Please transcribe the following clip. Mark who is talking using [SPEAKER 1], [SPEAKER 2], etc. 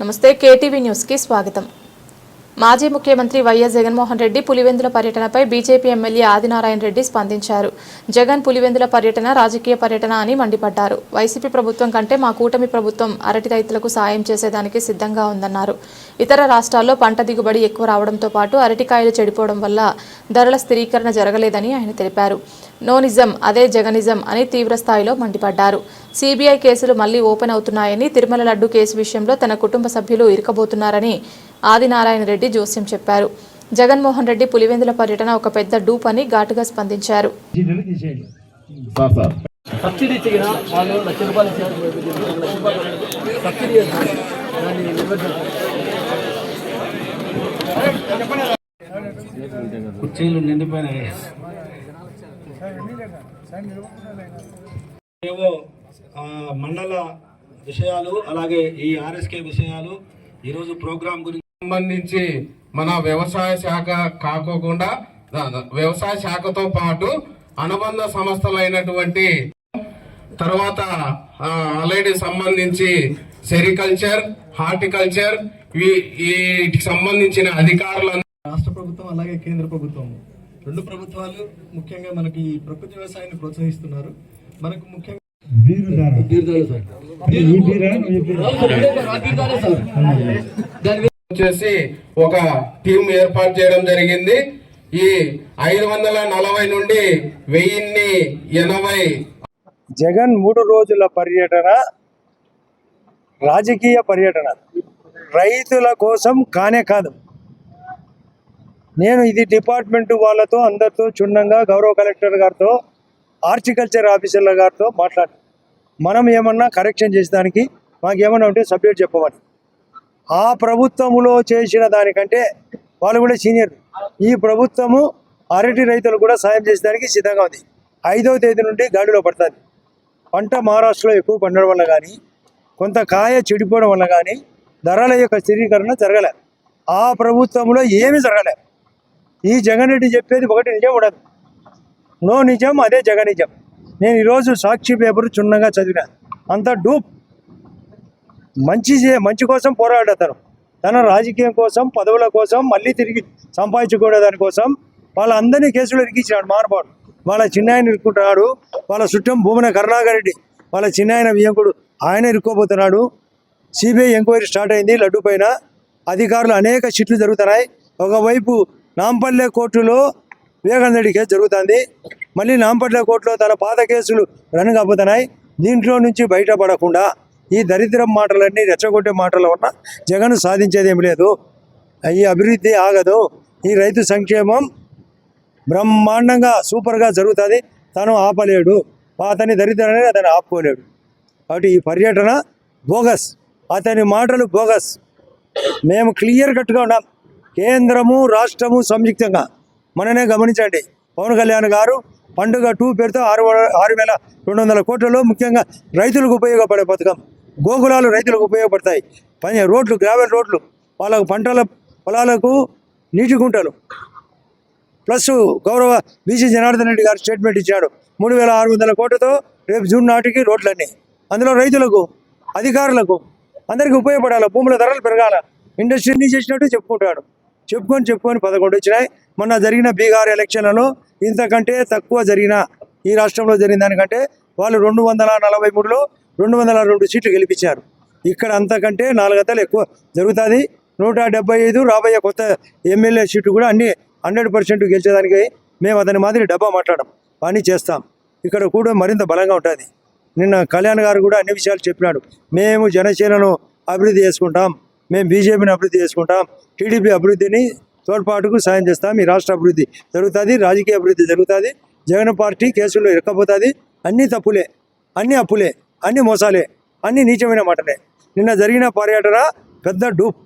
[SPEAKER 1] నమస్తే కేటీవీ న్యూస్కి స్వాగతం. మాజీ ముఖ్యమంత్రి వైఎస్ జగన్మోహన్ రెడ్డి పులివెందుల పర్యటనపై బీజేపీ ఎమ్మెల్యే ఆదినారాయణ రెడ్డి స్పందించారు. జగన్ పులివెందుల పర్యటన రాజకీయ పర్యటన అని మండిపడ్డారు. వైసీపీ ప్రభుత్వం కంటే మా కూటమి ప్రభుత్వం అరటి రైతులకు సాయం చేసేదానికి సిద్ధంగా ఉందన్నారు. ఇతర రాష్ట్రాల్లో పంట దిగుబడి ఎక్కువ రావడంతో పాటు అరటికాయలు చెడిపోవడం వల్ల ధరల స్థిరీకరణ జరగలేదని ఆయన తెలిపారు. నోనిజం అదే జగనిజం అని తీవ్రస్థాయిలో మండిపడ్డారు. సిబిఐ కేసులు మళ్ళీ ఓపెన్ అవుతున్నాయని తిరుమల లడ్డు కేసు విషయంలో తన కుటుంబ సభ్యులు ఇరుకబోతున్నారని ఆదినారాయణ రెడ్డి జోస్యం చెప్పారు. జగన్మోహన్ రెడ్డి పులివెందుల పర్యటన ఒక పెద్ద డూప్ అని ఘాటుగా స్పందించారు.
[SPEAKER 2] సబ్సిడీ ఇచ్చిన వాళ్ళు లక్ష రూపాయలు సబ్సిడీ కుర్చీలు నిండిపోయినాయి.
[SPEAKER 3] ఏవో మండల విషయాలు అలాగే ఈ ఆర్ఎస్కే విషయాలు ఈరోజు ప్రోగ్రాం గురించి
[SPEAKER 4] సంబంధించి మన వ్యవసాయ శాఖ కాకోకుండా వ్యవసాయ శాఖతో పాటు అనుబంధ సంస్థలైనటువంటి తర్వాత ఆ, ఆల్రెడీ సంబంధించి సెరికల్చర్ హార్టికల్చర్ వీ- వీటికి సంబంధించిన అధికారులు
[SPEAKER 5] రాష్ట్ర ప్రభుత్వం అలాగే కేంద్ర ప్రభుత్వం రెండు ప్రభుత్వాలు ముఖ్యంగా మనకి ఈ ప్రకృతి వ్యవసాయాన్ని ప్రోత్సహిస్తున్నారు మనకు ముఖ్యంగా
[SPEAKER 2] దాని
[SPEAKER 4] వచ్చేసి ఒక టీం ఏర్పాటు చేయడం జరిగింది. ఈ ఐదు వందల నలభై నుండి వెయ్యిన్ని ఎనభై
[SPEAKER 6] జగన్ మూడు రోజుల పర్యటన రాజకీయ పర్యటన. రైతుల కోసం కానే కాదు. నేను ఇది డిపార్ట్మెంట్ వాళ్ళతో అందరితో క్షుణ్ణంగా గౌరవ కలెక్టర్ గారితో హార్టికల్చర్ ఆఫీసర్ల గారితో మాట్లాడు మనం ఏమన్నా కరెక్షన్ చేసేదానికి మాకు ఏమన్నా ఉంటే సబ్జెక్ట్ చెప్పమని. ఆ ప్రభుత్వములో చేసిన దానికంటే వాళ్ళు కూడా సీనియర్. ఈ ప్రభుత్వము అరటి రైతులు కూడా సాయం చేసేదానికి సిద్ధంగా ఉంది. ఐదవ తేదీ నుండి గాడిలో పడుతుంది. పంట మహారాష్ట్రలో ఎక్కువ పండడం వల్ల కానీ కొంత కాయ చెడిపోవడం వల్ల కానీ ధరల యొక్క స్థిరీకరణ జరగలే. ఆ ప్రభుత్వంలో ఏమీ జరగలే. ఈ జగన్ రెడ్డి చెప్పేది ఒకటి నిజం ఉండదు. నో నిజం అదే జగన్ నిజం. నేను ఈరోజు సాక్షి పేపర్ చున్నగా చదివిన. అంత డూప్. మంచి మంచి కోసం పోరాడతారు తన రాజకీయం కోసం పదవుల కోసం మళ్ళీ తిరిగి సంపాదించుకునే దానికోసం వాళ్ళందరినీ కేసులు ఇరికించినాడు మానవాడు వాళ్ళ చిన్నాయన ఇరుక్కుంటున్నాడు. వాళ్ళ చుట్టం భూమన కరుణాకర్ రెడ్డి. వాళ్ళ చిన్నాయన వియంకుడు ఆయన ఇరుక్కోబోతున్నాడు. సిబిఐ ఎంక్వైరీ స్టార్ట్ అయింది లడ్డు పైన. అధికారులు అనేక చిట్లు జరుగుతున్నాయి. ఒకవైపు నాంపల్లె కోర్టులో వివేకానంద రెడ్డి కేసు జరుగుతుంది. మళ్ళీ నాంపల్లె కోర్టులో తన పాత కేసులు రన్ కాబోతున్నాయి. దీంట్లో నుంచి బయటపడకుండా ఈ దరిద్రం మాటలన్నీ రెచ్చగొట్టే మాటల వల్ల జగన్ సాధించేది ఏమి లేదు. ఈ అభివృద్ధి ఆగదు. ఈ రైతు సంక్షేమం బ్రహ్మాండంగా సూపర్గా జరుగుతుంది. తను ఆపలేడు. అతని దరిద్రాన్ని అతను ఆపుకోలేడు. కాబట్టి ఈ పర్యటన బోగస్. అతని మాటలు బోగస్. మేము క్లియర్ కట్గా ఉన్నాం. కేంద్రము రాష్ట్రము సంయుక్తంగా. మననే గమనించండి. పవన్ కళ్యాణ్ గారు పండుగ టూ పేరుతో ఆరు ఆరు వేల రెండు వందల కోట్లలో ముఖ్యంగా రైతులకు ఉపయోగపడే పథకం. గోకులాలు రైతులకు ఉపయోగపడతాయి. పని రోడ్లు గ్రావెల్ రోడ్లు వాళ్ళకు పంటల పొలాలకు నీటి గుంటలు. ప్లస్ గౌరవ బీసీ జనార్దన్ రెడ్డి గారు స్టేట్మెంట్ ఇచ్చాడు. మూడు వేల ఆరు వందల కోట్లతో రేపు జూన్ నాటికి రోడ్లన్నీ. అందులో రైతులకు అధికారులకు అందరికీ ఉపయోగపడాలి? భూముల ధరలు పెరగాల? ఇండస్ట్రీని చేసినట్టు చెప్పుకుంటాడు. చెప్పుకొని చెప్పుకొని పదకొండు వచ్చినాయి. మొన్న జరిగిన బీహార్ ఎలక్షన్లలో ఇంతకంటే తక్కువ జరిగిన ఈ రాష్ట్రంలో జరిగిన దానికంటే వాళ్ళు రెండు వందల నలభై మూడులో రెండు వందల రెండు సీట్లు గెలిపించారు. ఇక్కడ అంతకంటే నాలుగంతలు ఎక్కువ జరుగుతుంది. నూట డెబ్బై ఐదు రాబోయే కొత్త ఎమ్మెల్యే సీట్లు కూడా అన్ని హండ్రెడ్ పర్సెంట్ గెలిచేదానికి మేము అతని మాదిరి డబ్బా మాట్లాడడం పని చేస్తాం. ఇక్కడ కూడా మరింత బలంగా ఉంటుంది. నిన్న కళ్యాణ్ గారు కూడా అన్ని విషయాలు చెప్పినాడు. మేము జనసేనను అభివృద్ధి చేసుకుంటాం. మేము బీజేపీని అభివృద్ధి చేసుకుంటాం. టీడీపీ అభివృద్ధిని తోడ్పాటుకు సాయం చేస్తాం. ఈ రాష్ట్ర అభివృద్ధి జరుగుతుంది. రాజకీయ అభివృద్ధి జరుగుతుంది. జగన్ పార్టీ కేసులు ఇరక్కపోతుంది. అన్నీ తప్పులే అన్నీ అప్పులే. అన్నీ మోసాలే అన్నీ నీచమైన మాటలే నిన్న జరిగిన పర్యటన పెద్ద డూప్